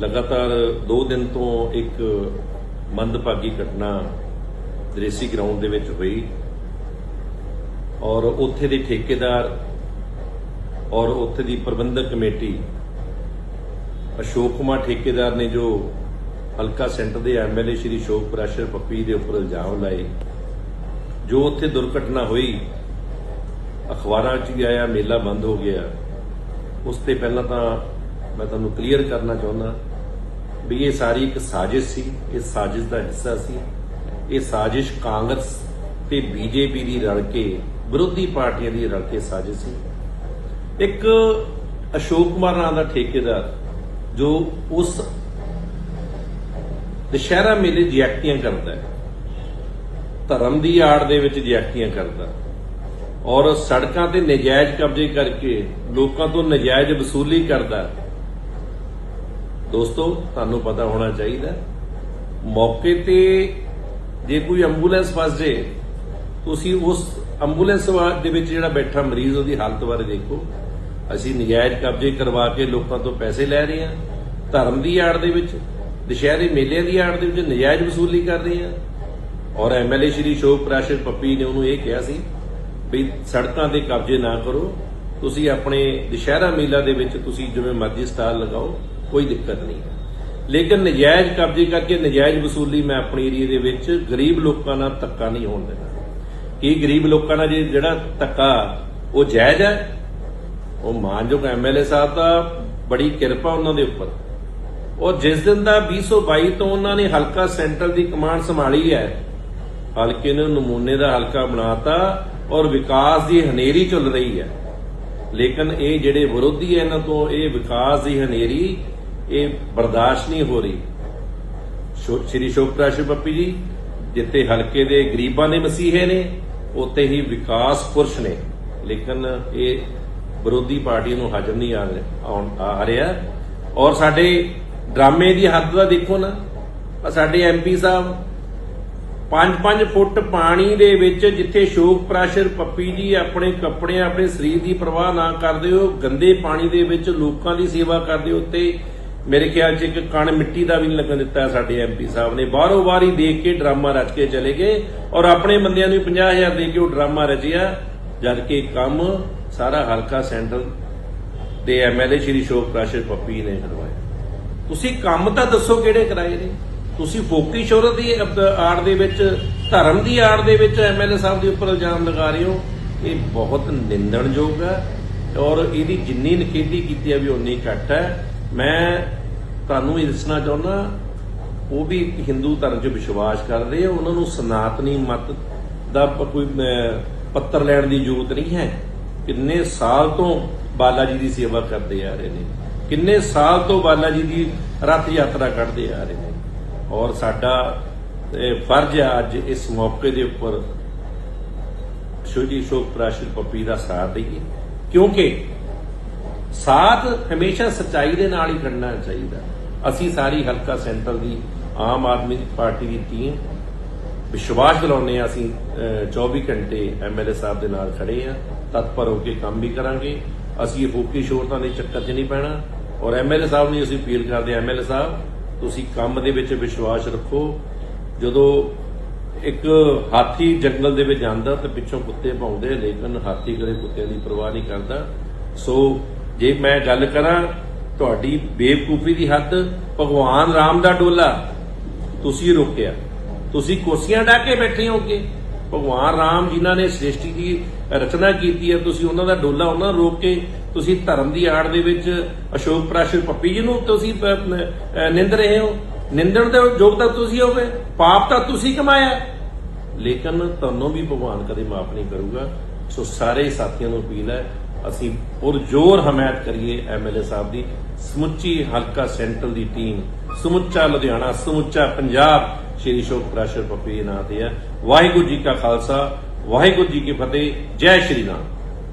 ਲਗਾਤਾਰ 2 ਦਿਨ ਤੋਂ ਇੱਕ ਮੰਦਭਾਗੀ ਘਟਨਾ ਦ੍ਰੇਸੀ ਗਰਾਊਂਡ ਦੇ ਵਿੱਚ ਹੋਈ ਔਰ ਉੱਥੇ ਦੇ ਠੇਕੇਦਾਰ ਔਰ ਉੱਥੇ ਦੀ ਪ੍ਰਬੰਧਕ ਕਮੇਟੀ ਅਸ਼ੋਕ ਕੁਮਾਰ ਠੇਕੇਦਾਰ ਨੇ ਜੋ ਹਲਕਾ ਸੈਂਟਰ ਦੇ ਐਮਐਲਏ ਸ਼੍ਰੀ ਅਸ਼ੋਕ ਪ੍ਰੈਸ਼ਰ ਪੱਪੀ ਦੇ ਉੱਪਰ ਇਲਜ਼ਾਮ ਲਾਏ, ਜੋ ਉੱਥੇ ਦੁਰਘਟਨਾ ਹੋਈ, ਅਖਬਾਰਾਂ 'ਚ ਵੀ ਆਇਆ, ਮੇਲਾ ਬੰਦ ਹੋ ਗਿਆ। ਉਸ ਤੇ ਪਹਿਲਾਂ ਤਾਂ ਮੈਂ ਤੁਹਾਨੂੰ ਕਲੀਅਰ ਕਰਨਾ ਚਾਹੁੰਦਾ ਵੀ ਇਹ ਸਾਰੀ ਇੱਕ ਸਾਜ਼ਿਸ਼ ਸੀ, ਇਹ ਸਾਜ਼ਿਸ਼ ਦਾ ਹਿੱਸਾ ਸੀ। ਇਹ ਸਾਜ਼ਿਸ਼ ਕਾਂਗਰਸ ਤੇ ਬੀਜੇਪੀ ਦੀ ਰਲ ਕੇ, ਵਿਰੋਧੀ ਪਾਰਟੀਆਂ ਦੀ ਰਲ ਕੇ ਸਾਜ਼ਿਸ਼ ਸੀ। ਇੱਕ ਅਸ਼ੋਕ ਕੁਮਾਰ ਨਾਂ ਦਾ ਠੇਕੇਦਾਰ, ਜੋ ਉਸ ਦੁਸ਼ਹਿਰਾ ਮੇਲੇ ਜਿਆਕਤੀਆਂ ਕਰਦਾ ਹੈ। ਧਰਮ ਦੀ ਆੜ ਦੇ ਵਿੱਚ ਜਿਆਕਤੀਆਂ ਕਰਦਾ ਔਰ ਸੜਕਾਂ ਤੇ ਨਜਾਇਜ਼ ਕਬਜ਼ੇ ਕਰਕੇ ਲੋਕਾਂ ਤੋਂ ਨਜਾਇਜ਼ ਵਸੂਲੀ ਕਰਦਾ ਦੋਸਤੋ, ਤੁਹਾਨੂੰ ਪਤਾ ਹੋਣਾ ਚਾਹੀਦਾ, ਮੌਕੇ ਤੇ ਜੇ ਕੋਈ ਐਂਬੂਲੈਂਸ ਫਸ ਜੇ, ਤੁਸੀਂ ਉਸ ਐਂਬੂਲੈਂਸ ਦੇ ਵਿੱਚ ਜਿਹੜਾ ਬੈਠਾ ਮਰੀਜ਼, ਉਹਦੀ ਹਾਲਤ ਬਾਰੇ ਦੇਖੋ। ਅਸੀਂ ਨਜਾਇਜ਼ ਕਬਜ਼ੇ ਕਰਵਾ ਕੇ ਲੋਕਾਂ ਤੋਂ ਪੈਸੇ ਲੈ ਰਹੇ ਹਾਂ, ਧਰਮ ਦੀ ਆੜ ਦੇ ਵਿੱਚ, ਦੁਸ਼ਹਿਰੇ ਮੇਲਿਆਂ ਦੀ ਆੜ ਦੇ ਵਿੱਚ ਨਜਾਇਜ਼ ਵਸੂਲੀ ਕਰ ਰਹੇ ਹਾਂ। ਔਰ ਐਮਐਲਏ ਸ਼੍ਰੀ ਸ਼ੋਕ ਪ੍ਰਾਸ਼ਰ ਪੱਪੀ ਨੇ ਉਹਨੂੰ ਇਹ ਕਿਹਾ ਸੀ ਵੀ ਸੜਕਾਂ ਦੇ ਕਬਜ਼ੇ ਨਾ ਕਰੋ, ਤੁਸੀਂ ਆਪਣੇ ਦੁਸ਼ਹਿਰਾ ਮੇਲਾ ਦੇ ਵਿੱਚ ਤੁਸੀਂ ਜਿਵੇਂ ਮਰਜ਼ੀ ਸਟਾਲ ਲਗਾਓ ਕੋਈ ਦਿੱਕਤ ਨਹੀਂ ਹੈ। ਲੇਕਿਨ ਨਜਾਇਜ਼ ਕਬਜ਼ੇ ਕਰਕੇ ਨਜਾਇਜ਼ ਵਸੂਲੀ ਮੈਂ ਆਪਣੇ ਏਰੀਆ ਦੇ ਵਿੱਚ ਗਰੀਬ ਲੋਕਾਂ ਨਾਲ ਧੱਕਾ ਨਹੀਂ ਹੋਣ ਦੇਣਾ। ਕੀ ਗਰੀਬ ਲੋਕਾਂ ਨਾਲ ਜੇ ਜਿਹੜਾ ਧੱਕਾ, ਉਹ ਜਾਇਜ਼ ਹੈ? ਉਹ ਮਾਨਯੋਗ ਐਮਐਲਏ ਸਾਹਿਬ ਦਾ ਬੜੀ ਕਿਰਪਾ ਉਹਨਾਂ ਦੇ ਉੱਪਰ। ਔਰ ਜਿਸ ਦਿਨ ਦਾ 2022 ਤੋਂ ਉਹਨਾਂ ਨੇ ਹਲਕਾ ਸੈਂਟਰਲ ਦੀ ਕਮਾਂਡ ਸੰਭਾਲੀ ਹੈ, ਹਲਕੇ ਨੂੰ ਨਮੂਨੇ ਦਾ ਹਲਕਾ ਬਣਾਤਾ ਔਰ ਵਿਕਾਸ ਦੀ ਹਨੇਰੀ ਚੱਲ ਰਹੀ ਹੈ। ਲੇਕਿਨ ਇਹ ਜਿਹੜੇ ਵਿਰੋਧੀ ਹੈ, ਇਹਨਾਂ ਤੋਂ ਇਹ ਵਿਕਾਸ ਦੀ ਹਨੇਰੀ ਇਹ ਬਰਦਾਸ਼ਤ ਨਹੀਂ ਹੋ ਰਹੀ। ਸ਼ੋ- ਸ਼੍ਰੀ ਸ਼ੋਕਰਾਸ਼ ਪੱਪੀ ਜੀ ਜਿੱਤੇ ਹਲਕੇ ਦੇ ਗਰੀਬਾਂ ਦੇ ਮਸੀਹੇ ਨੇ ਉੱਤੇ ਹੀ ਵਿਕਾਸ ਪੁਰਸ਼ ਨੇ। ਲੇਕਿਨ ਇਹ ਵਿਰੋਧੀ ਪਾਰਟੀ ਨੂੰ ਹਾਜ਼ਰ ਨਹੀਂ ਆ ਆ ਰਿਹਾ। ਔਰ ਸਾਡੇ ਡਰਾਮੇ ਦੀ ਹੱਦ ਦਾ ਦੇਖੋ ਨਾ, ਆਹ ਸਾਡੇ ਐਮਪੀ ਸਾਹਿਬ 5-5 ਫੁੱਟ ਪਾਣੀ ਦੇ ਵਿੱਚ ਜਿੱਥੇ ਸ਼ੋਕ ਪ੍ਰਾਸ਼ਰ ਪੱਪੀ ਜੀ ਆਪਣੇ ਕੱਪੜੇ ਆਪਣੇ ਸਰੀਰ ਦੀ ਪਰਵਾਹ ਨਾ ਕਰਦੇ ਹੋ ਗੰਦੇ ਪਾਣੀ ਦੇ ਵਿੱਚ ਲੋਕਾਂ ਦੀ ਸੇਵਾ ਕਰਦੇ ਹੋ ਉੱਤੇ ਮੇਰੇ ਖਿਆਲ 'ਚ ਇੱਕ ਕਣ ਮਿੱਟੀ ਦਾ ਵੀ ਨਹੀਂ ਲੱਗਣ ਦਿੱਤਾ ਸਾਡੇ ਐਮਪੀ ਸਾਹਿਬ ਨੇ। ਬਾਹਰੋਂ ਬਾਹਰ ਦੇਖ ਕੇ ਡਰਾਮਾ ਰਚ ਕੇ ਚਲੇ ਗਏ ਔਰ ਆਪਣੇ ਬੰਦਿਆਂ ਨੂੰ 50000 ਦੇ ਕੇ ਉਹ ਡਰਾਮਾ ਰਚਿਆ, ਜਦ ਕਿ ਕੰਮ ਸਾਰਾ ਹਲਕਾ ਸੈਂਟਰ ਦੇ ਐਮਐਲਏ ਸ਼੍ਰੀ ਸ਼ੋਕ ਪ੍ਰਾਸ਼ਰ ਪੱਪੀ ਨੇ ਕਰਵਾਇਆ। ਤੁਸੀਂ ਕੰਮ ਤਾਂ ਦੱਸੋ ਕਿਹੜੇ ਕਰਾਏ ਨੇ ਤੁਸੀਂ ਫੋਕੀ ਸ਼ੋਹਰਤ ਦੀ ਆੜ ਦੇ ਵਿੱਚ, ਧਰਮ ਦੀ ਆੜ ਦੇ ਵਿੱਚ ਐਮਐਲਏ ਸਾਹਿਬ ਦੇ ਉੱਪਰ ਇਲਜ਼ਾਮ ਲਗਾ ਰਹੇ ਹੋ? ਇਹ ਬਹੁਤ ਨਿੰਦਣਯੋਗ ਹੈ ਔਰ ਇਹਦੀ ਜਿੰਨੀ ਨਖੇਦੀ ਕੀਤੀ ਹੈ ਵੀ ਉਨੀ ਘੱਟ ਹੈ। ਮੈਂ ਤੁਹਾਨੂੰ ਇਹ ਦੱਸਣਾ ਚਾਹੁੰਦਾ, ਉਹ ਵੀ ਹਿੰਦੂ ਧਰਮ 'ਚ ਵਿਸ਼ਵਾਸ ਕਰਦੇ ਆ, ਉਹਨਾਂ ਨੂੰ ਸਨਾਤਨੀ ਮਤ ਦਾ ਕੋਈ ਪੱਤਰ ਲੈਣ ਦੀ ਜ਼ਰੂਰਤ ਨਹੀਂ ਹੈ। ਕਿੰਨੇ ਸਾਲ ਤੋਂ ਬਾਲਾ ਜੀ ਦੀ ਸੇਵਾ ਕਰਦੇ ਆ ਰਹੇ ਨੇ। ਕਿੰਨੇ ਸਾਲ ਤੋਂ ਬਾਲਾ ਜੀ ਦੀ ਰਥ ਯਾਤਰਾ ਕੱਢਦੇ ਆ ਰਹੇ ਨੇ। ਔਰ ਸਾਡਾ ਫਰਜ਼ ਆ ਅੱਜ ਇਸ ਮੌਕੇ ਦੇ ਉੱਪਰ ਸ਼ੋਜੀ ਸ਼ੋਕ ਪ੍ਰਾਸ਼ਰ ਪੱਪੀ ਦਾ ਸਾਥ ਦੇਈਏ। ਕਿਉਂਕਿ ਸਾਥ ਹਮੇਸ਼ਾ ਸੱਚਾਈ ਦੇ ਨਾਲ ਹੀ ਖੜਨਾ ਚਾਹੀਦਾ। ਅਸੀਂ ਸਾਰੀ ਹਲਕਾ ਸੈਂਟਰ ਦੀ ਆਮ ਆਦਮੀ ਪਾਰਟੀ ਦੀ ਟੀਮ ਵਿਸ਼ਵਾਸ ਦਿਲਾਉਂਦੇ ਹਾਂ। ਅਸੀਂ ਅਹ, 24 ਘੰਟੇ ਐਮਐਲਏ ਸਾਹਿਬ ਦੇ ਨਾਲ ਖੜੇ ਆ ਤਤਪਰ ਹੋ ਕੇ ਕੰਮ ਵੀ ਕਰਾਂਗੇ। ਅਸੀਂ ਇਹ ਫੋਕੀ ਸ਼ੋਰਤਾਂ ਦੇ ਚੱਕਰ 'ਚ ਨਹੀਂ ਪੈਣਾ। ਔਰ ਐਮਐਲਏ ਸਾਹਿਬ ਨੂੰ ਅਸੀਂ ਅਪੀਲ ਕਰਦੇ ਹਾਂ ਐਮਐਲਏ ਸਾਹਿਬ ਤੁਸੀਂ ਕੰਮ ਦੇ ਵਿੱਚ ਵਿਸ਼ਵਾਸ ਰੱਖੋ। ਜਦੋਂ ਇੱਕ ਹਾਥੀ ਜੰਗਲ ਦੇ ਵਿੱਚ ਜਾਂਦਾ ਤੇ ਪਿੱਛੋਂ ਕੁੱਤੇ ਭੌਂਦੇ ਲੇਕਿਨ ਹਾਥੀ ਕਦੇ ਕੁੱਤਿਆਂ ਦੀ ਪਰਵਾਹ ਨਹੀਂ ਕਰਦਾ। ਸੋ ਜੇ ਮੈਂ ਗੱਲ ਕਰਾਂ ਤੁਹਾਡੀ ਬੇਵਕੂਫੀ ਦੀ ਹੱਦ, ਭਗਵਾਨ ਰਾਮ ਦਾ ਡੋਲਾ, ਤੁਸੀਂ ਰੋਕਿਆ। ਤੁਸੀਂ ਕੁਰਸੀਆਂ ਢਾ ਕੇ ਬੈਠੇ ਹੋਗੇ ਭਗਵਾਨ ਰਾਮ ਜਿਨ੍ਹਾਂ ਨੇ ਸ੍ਰਿਸ਼ਟੀ ਦੀ ਰਚਨਾ ਕੀਤੀ ਹੈ, ਤੁਸੀਂ ਉਹਨਾਂ ਦਾ ਡੋਲਾ ਉਹਨਾਂ ਰੋਕ ਕੇ, ਤੁਸੀਂ ਧਰਮ ਦੀ ਆੜ ਦੇ ਵਿੱਚ ਅਸ਼ੋਕ ਪ੍ਰਾਸ਼ਰ ਪੱਪੀ ਜੀ ਨੂੰ ਤੁਸੀਂ ਨਿੰਦ ਰਹੇ ਹੋ। ਨਿੰਦਣ ਦੇ ਯੋਗ ਤਾਂ ਤੁਸੀਂ ਹੋਵੇ ਪਾਪ ਤਾਂ ਤੁਸੀਂ ਕਮਾਇਆ ਲੇਕਿਨ ਤੁਹਾਨੂੰ ਵੀ ਭਗਵਾਨ ਕਦੇ ਮਾਫ ਨਹੀਂ ਕਰੂਗਾ। ਸੋ ਸਾਰੇ ਸਾਥੀਆਂ ਨੂੰ ਅਪੀਲ ਹੈ ਅਸੀਂ ਪੁਰਜੋਰ ਹਮਾਇਤ ਕਰੀਏ ਐਮਐਲਏ ਸਾਹਿਬ ਦੀ। ਸਮੁੱਚੀ ਹਲਕਾ ਸੈਂਟਰਲ ਦੀ ਟੀਮ, ਸਮੁੱਚਾ ਲੁਧਿਆਣਾ, ਸਮੁੱਚਾ ਪੰਜਾਬ, ਸ਼੍ਰੀ ਸ਼ੋਕ ਪ੍ਰਾਸ਼ਰ ਪੱਪੀ ਨਾਂ ਤੇ ਹੈ। ਵਾਹਿਗੁਰੂ ਜੀ ਕਾ ਖਾਲਸਾ, ਵਾਹਿਗੁਰੂ ਜੀ ਕੀ ਫਤਿਹ, ਜੈ ਸ਼੍ਰੀ ਰਾਮ।